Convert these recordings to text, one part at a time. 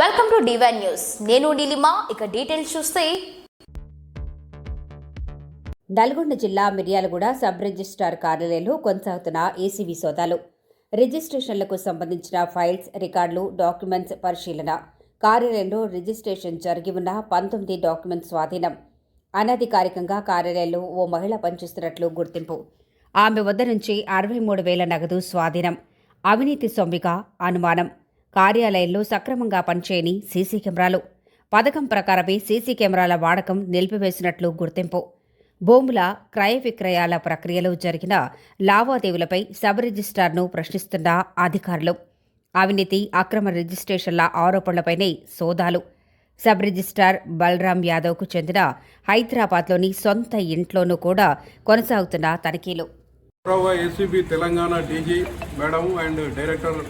Welcome to divine news నేను నీలిమా ఇక details చూస్తే. నల్గొండ జిల్లా మిర్యాలగూడ సబ్ రిజిస్ట్రార్ కార్యాలయంలో కొనసాగుతున్న ఏసీబీ సోదాలు. రిజిస్ట్రేషన్లకు సంబంధించిన ఫైల్స్ రికార్డులు డాక్యుమెంట్స్ పరిశీలన. కార్యాలయంలో రిజిస్ట్రేషన్ జరిగి ఉన్న పంతొమ్మిది డాక్యుమెంట్స్ స్వాధీనం. అనధికారికంగా కార్యాలయంలో ఓ మహిళ పనిచేస్తున్నట్లు గుర్తింపు. ఆమె వద్ద నుంచి అరవై మూడు వేల నగదు స్వాధీనం. అవినీతి సొమ్మిగా అనుమానం. కార్యాలయంలో సక్రమంగా పనిచేయని సీసీ కెమెరాలు. పథకం ప్రకారమే సీసీ కెమెరాల వాడకం నిలిపివేసినట్లు గుర్తింపు. భూముల క్రయ విక్రయాల ప్రక్రియలో జరిగిన లావాదేవీలపై సబ్ రిజిస్టార్ను ప్రశ్నిస్తున్న అధికారులు. అవినీతి అక్రమ రిజిస్ట్రేషన్ల ఆరోపణలపైనే సోదాలు. సబ్ రిజిస్టార్ బలరాం యాదవ్కు చెందిన హైదరాబాద్లోని సొంత ఇంట్లోనూ కూడా కొనసాగుతున్న తనిఖీలు. ACB Telangana DG madam and director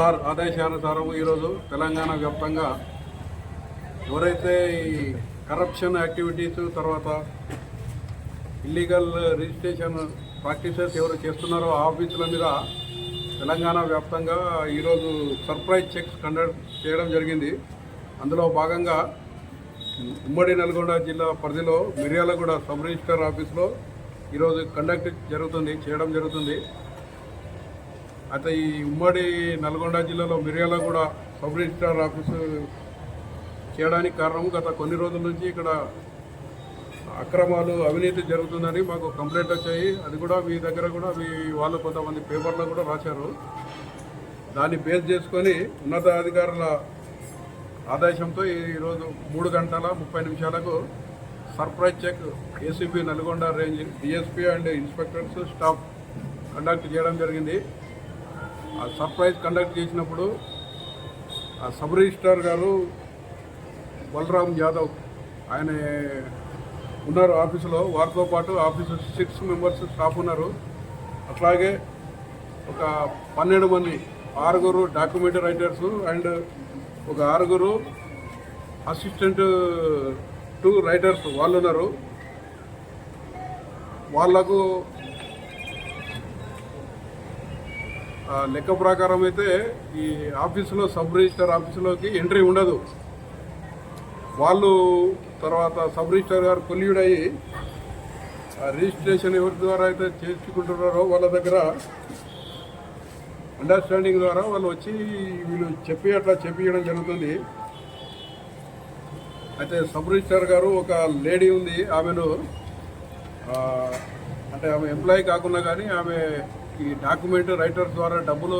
sir ఆదేశానుసారం ఈరోజు తెలంగాణ వ్యాప్తంగా ఎవరైతే ఈ కరప్షన్ యాక్టివిటీస్ తర్వాత ఇల్లీగల్ రిజిస్ట్రేషన్ ప్రాక్టీసెస్ ఎవరు చేస్తున్నారో ఆ ఆఫీసుల మీద తెలంగాణ వ్యాప్తంగా ఈరోజు సర్ప్రైజ్ చెక్స్ కండక్ట్ చేయడం జరిగింది. అందులో భాగంగా ఉమ్మడి నల్గొండ జిల్లా పరిధిలో మిర్యాలగూడ సబ్ రిజిస్టర్ ఆఫీస్లో ఈరోజు కండక్ట్ జరుగుతుంది చేయడం జరుగుతుంది. అయితే ఈ ఉమ్మడి నల్గొండ జిల్లాలో మిర్యాలగూడ సబ్ రిజిస్ట్రార్ ఆఫీసు చేయడానికి కారణం గత కొన్ని రోజుల నుంచి ఇక్కడ అక్రమాలు అవినీతి జరుగుతుందని మాకు కంప్లైంట్ వచ్చాయి. అది కూడా మీ దగ్గర కూడా మీ వాళ్ళు కొంతమంది పేపర్లో కూడా రాశారు. దాన్ని బేస్ చేసుకొని ఉన్నతాధికారుల ఆదేశంతో ఈరోజు మూడు గంటల ముప్పై నిమిషాలకు surprise check ACB Nalgonda range DSP and inspectors staff conduct చేయడం జరిగింది. సర్ప్రైజ్ కండక్ట్ చేసినప్పుడు ఆ సబ్ రిజిస్ట్రార్ గారు బలరాం యాదవ్ ఆయన ఉన్నారు ఆఫీసులో. వారితో పాటు ఆఫీసు సిక్స్ మెంబర్స్ స్టాఫ్ ఉన్నారు. అట్లాగే ఒక పన్నెండు మంది ఆరుగురు డాక్యుమెంట్ రైటర్స్ అండ్ ఒక ఆరుగురు అసిస్టెంట్ టు రైటర్స్ వాళ్ళు ఉన్నారు. వాళ్ళకు ఆ, లెక్క ప్రకారం అయితే ఈ ఆఫీసులో సబ్ రిజిస్టర్ ఆఫీసులోకి ఎంట్రీ ఉండదు. వాళ్ళు తర్వాత సబ్ రిజిస్టర్ గారు కొల్యుడయ్యి ఆ రిజిస్ట్రేషన్ ఎవరి ద్వారా అయితే చేసుకుంటున్నారో వాళ్ళ దగ్గర అండర్స్టాండింగ్ ద్వారా వాళ్ళు వచ్చి వీళ్ళు చెప్పి అట్లా చెప్పియడం జరుగుతుంది. అయితే సబ్ రిజిస్టర్ గారు ఒక లేడీ ఉంది ఆమెను అంటే ఆమె ఎంప్లాయీ కాకుండా కానీ ఆమె ఈ డాక్యుమెంట్ రైటర్ ద్వారా డబ్బులు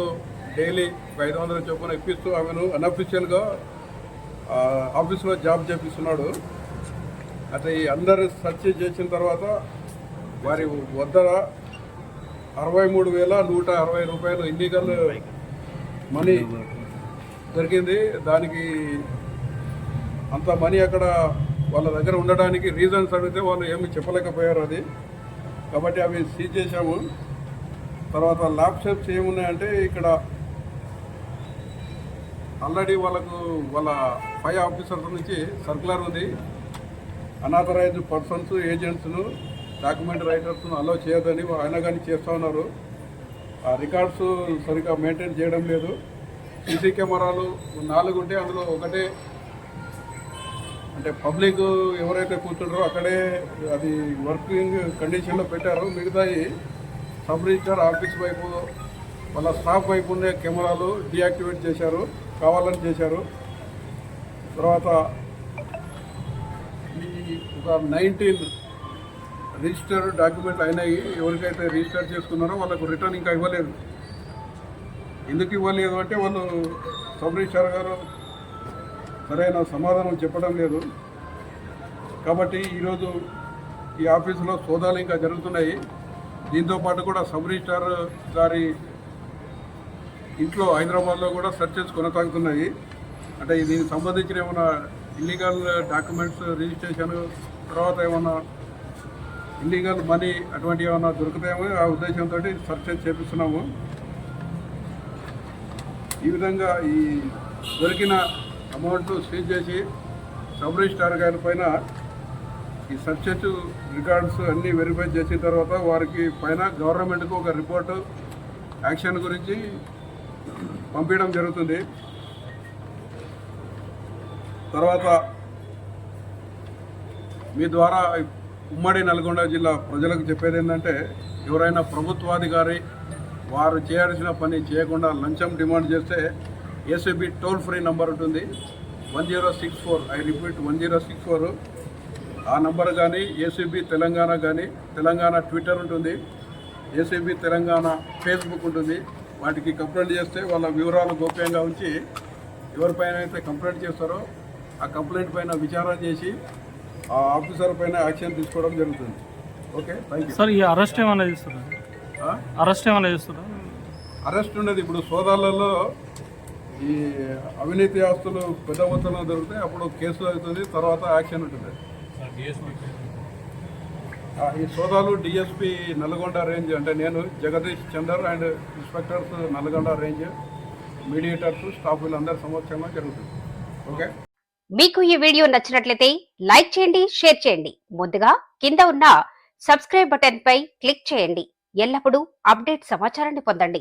డైలీ ఐదు వందల చొప్పున ఇప్పిస్తూ ఆమెను అన్అఫీషియల్గా ఆఫీస్లో జాబ్ చేపిస్తున్నాడు. అయితే ఈ అందరు సెర్చ్ చేసిన తర్వాత వారి వద్ద అరవై మూడు వేల నూట అరవై రూపాయలు ఇల్లీగల్ మనీ దొరికింది. దానికి అంత మనీ అక్కడ వాళ్ళ దగ్గర ఉండడానికి రీజన్స్ అడిగితే వాళ్ళు ఏమి చెప్పలేకపోయారు అది. కాబట్టి అవి సీజ్ చేశాము. తర్వాత ల్యాబ్ షాప్స్ ఏమున్నాయంటే ఇక్కడ ఆల్రెడీ వాళ్ళకు వాళ్ళ పై ఆఫీసర్స్ నుంచి సర్కులర్ ఉంది. అనాథరైజ్డ్ పర్సన్స్ ఏజెంట్స్ను డాక్యుమెంట్ రైటర్స్ను అలో చేయదని ఆయన కానీ చేస్తూ ఉన్నారు. ఆ రికార్డ్స్ సరిగ్గా మెయింటైన్ చేయడం లేదు. సీసీ కెమెరాలు నాలుగు ఉంటే అందులో ఒకటే అంటే పబ్లిక్ ఎవరైతే కూర్చుంటారో అక్కడే అది వర్కింగ్ కండిషన్లో పెట్టారు మిగతాయి సబ్ రిజిస్టర్ ఆఫీస్ వైపు వాళ్ళ స్టాఫ్ వైపు ఉండే కెమెరాలు డియాక్టివేట్ చేశారు కావాలని చేశారు. తర్వాత ఈ ఒక నైన్టీన్ రిజిస్టర్ డాక్యుమెంట్ అయినాయి. ఎవరికైతే రిజిస్టర్ చేసుకున్నారో వాళ్ళకు రిటర్న్ ఇంకా ఇవ్వలేదు. ఎందుకు ఇవ్వలేదు అంటే వాళ్ళు సబ్ రిజిస్టర్ గారు. సరైన సమాధానం చెప్పడం లేదు. కాబట్టి ఈరోజు ఈ ఆఫీసులో సోదాలు ఇంకా జరుగుతున్నాయి. దీంతో పాటు కూడా సబ్ రిజిస్టార్ గారి ఇంట్లో హైదరాబాద్లో కూడా సెర్చెస్ కొనసాగుతున్నాయి. అంటే దీనికి సంబంధించిన ఏమైనా ఇల్లీగల్ డాక్యుమెంట్స్ రిజిస్ట్రేషన్ తర్వాత ఏమైనా ఇల్లీగల్ మనీ అటువంటి ఏమైనా దొరుకుతాయేమో ఆ ఉద్దేశంతో సర్చెస్ చేపిస్తున్నాము. ఈ విధంగా ఈ దొరికిన అమౌంట్ సీజ్ చేసి సబ్ రిజిస్టార్ గారి పైన ఈ సబ్జెక్ట్ రికార్డ్స్ అన్నీ వెరిఫై చేసిన తర్వాత వారికి పైన గవర్నమెంట్కు ఒక రిపోర్టు యాక్షన్ గురించి పంపించడం జరుగుతుంది. తర్వాత మీ ద్వారా ఉమ్మడి నల్గొండ జిల్లా ప్రజలకు చెప్పేది ఏంటంటే ఎవరైనా ప్రభుత్వాధికారి వారు చేయాల్సిన పని చేయకుండా లంచం డిమాండ్ చేస్తే ఏసీబీ టోల్ ఫ్రీ నంబర్ ఉంటుంది. One zero six four I repeat one zero six four ఆ నంబర్ కానీ ఏసీబీ తెలంగాణ కానీ తెలంగాణ ట్విట్టర్ ఉంటుంది ఏసీబీ తెలంగాణ ఫేస్బుక్ ఉంటుంది. వాటికి కంప్లైంట్ చేస్తే వాళ్ళ వివరాలు గోప్యంగా ఉంచి ఎవరిపైన అయితే కంప్లైంట్ చేస్తారో ఆ కంప్లైంట్ పైన విచారణ చేసి ఆ ఆఫీసర్ పైన యాక్షన్ తీసుకోవడం జరుగుతుంది. ఓకే? థ్యాంక్ సార్ ఈ అరెస్ట్ ఏమైనా చేస్తారా? యూ అరెస్ట్ ఏమైనా చేస్తారా? అరెస్ట్ ఉండేది. ఇప్పుడు సోదాలలో ఈ అవినీతి ఆస్తులు పెద్ద మొత్తంలో దొరికితే అప్పుడు కేసు అవుతుంది తర్వాత యాక్షన్ ఉంటుంది. ఈ సోదాలు డిఎస్పి నల్గొండ రేంజ్ అంటే నేను Jagadish Chander and inspectors Nalgonda range mediators staff వీళ్ళందరి సమక్షంలో జరుగుతుంది. ఓకే? మీకు ఈ వీడియో నచ్చినట్లయితే లైక్ చేయండి షేర్ చేయండి. ముందుగా కింద ఉన్న సబ్స్క్రైబ్ బటన్ పై క్లిక్ చేయండి. ఎల్లప్పుడూ అప్డేట్ సమాచారాన్ని పొందండి.